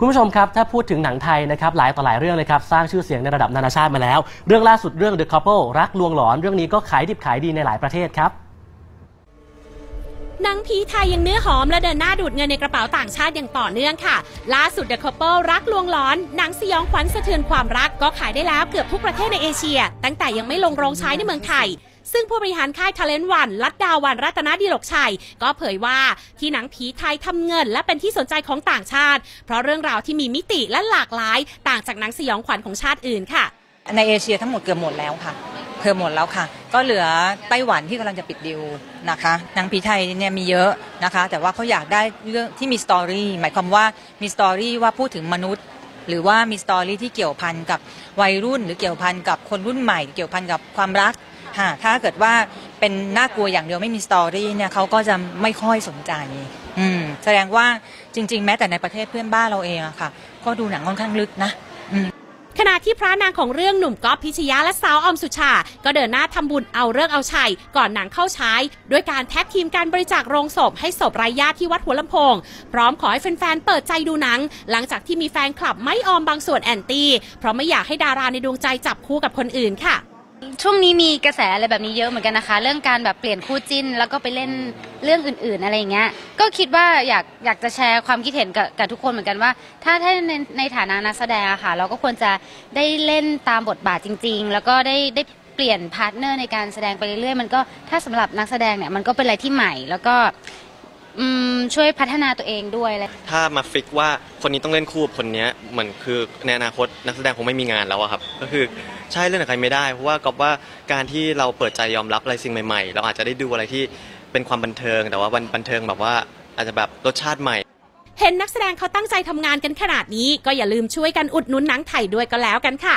คุณผู้ชมครับ ถ้าพูดถึงหนังไทยนะครับหลายต่อหลายเรื่องเลยครับ สร้างชื่อเสียงในระดับนานาชาติมาแล้ว เรื่องล่าสุดเรื่อง The Couple รักลวงหลอน เรื่องนี้ก็ขายดิบขายดีในหลายประเทศครับ หนังผีไทยยังเนื้อหอมและเดินหน้าดูดเงินในกระเป๋าต่างชาติอย่างต่อเนื่องค่ะ ล่าสุด The Couple รักลวงหลอน หนังสยองขวัญสะเทือนความรักก็ขายได้แล้วเกือบทุกประเทศในเอเชีย ตั้งแต่ยังไม่ลงโรงฉายในเมืองไทย ซึ่งผู้บริหารค่ายท ALEN วันลัดดาวันรัตนดีหลกชัย ก็เผยว่าที่หนังผีไทยทำเงิน และเป็นที่สนใจของต่างชาติ เพราะเรื่องราวที่มีมิติและหลากหลาย ต่างจากหนังสยองขวัญของชาติอื่นค่ะ ในเอเชียทั้งหมดเกือบหมดแล้วค่ะเกือบหมดแล้วค่ะ ก็เหลือไต้หวันที่กำลังจะปิดดิวนะคะหนังผีไทยเนี่ยมีเยอะนะคะ แต่ว่าเขาอยากได้เรื่องที่มีสตอรี่หมายความว่ามีสตอรี่ว่าพูดถึงมนุษย์ หรือว่ามีสตอรี่ที่เกี่ยวพันกับวัยรุ่น หรือเกี่ยวพันกับคนรุ่นใหม่ เกี่ยวพันกับความรัก ค่ะ ถ้าเกิดว่าเป็นน่ากลัวอย่างเดียวไม่มีสตอรี่เนี่ยเขาก็จะไม่ค่อยสนใจอืมแสดงว่าจริง ๆ แม้แต่ในประเทศเพื่อนบ้านเราเองอะค่ะ ก็ดูหนังค่อนข้างลึกนะขณะที่พระนางของเรื่องหนุ่มก๊อฟพิชยาและสาวออมสุชา ก็เดินหน้าทำบุญเอาเลิกษ์เอาชัย ก่อนหนังเข้าฉายด้วยการแท็กทีมการบริจาคโรงศพให้ศพไร้ญาติที่วัดหัวลำโพง พร้อมขอให้แฟนๆเปิดใจดูหนัง หลังจากที่มีแฟนคลับไม่ออมบางส่วนแอนตี้เพราะไม่อยากให้ดาราในดวงใจจับคู่กับคนอื่นค่ะ ช่วงนี้มีกระแสอะไรแบบนี้เยอะเหมือนกันนะคะ เรื่องการแบบเปลี่ยนคู่จิ้น แล้วก็ไปเล่นเรื่องอื่น ๆ อะไรอย่างเงี้ยก็คิดว่าอยากอยากจะแชร์ความคิดเห็นกับกับทุกคนเหมือนกันว่า ถ้าถ้าในในฐานะนักแสดงอะค่ะ เราก็ควรจะได้เล่นตามบทบาทจริง ๆ แล้วก็ได้ได้เปลี่ยนพาร์ทเนอร์ในการแสดงไปเรื่อยๆมันก็ถ้าสำหรับนักแสดงเนี่ยมันก็เป็นอะไรที่ใหม่แล้วก็ อืมช่วยพัฒนาตัวเองด้วยเลยถ้ามาฟิกว่าคนนี้ต้องเล่นคู่กับคนเนี้ยเหมือนคือในอนาคตนักแสดงคงไม่มีงานแล้วอะครับ ก็คือใช่เล่นกับใครไม่ได้ เพราะว่าก็ว่าการที่เราเปิดใจยอมรับอะไรสิ่งใหม่ๆ เราอาจจะได้ดูอะไรที่เป็นความบันเทิง แต่ว่าบันเทิงแบบว่าอาจจะแบบรสชาติใหม่ เห็นนักแสดงเขาตั้งใจทำงานกันขนาดนี้ ก็อย่าลืมช่วยกันอุดหนุนหนังไทยด้วยก็แล้วกันค่ะ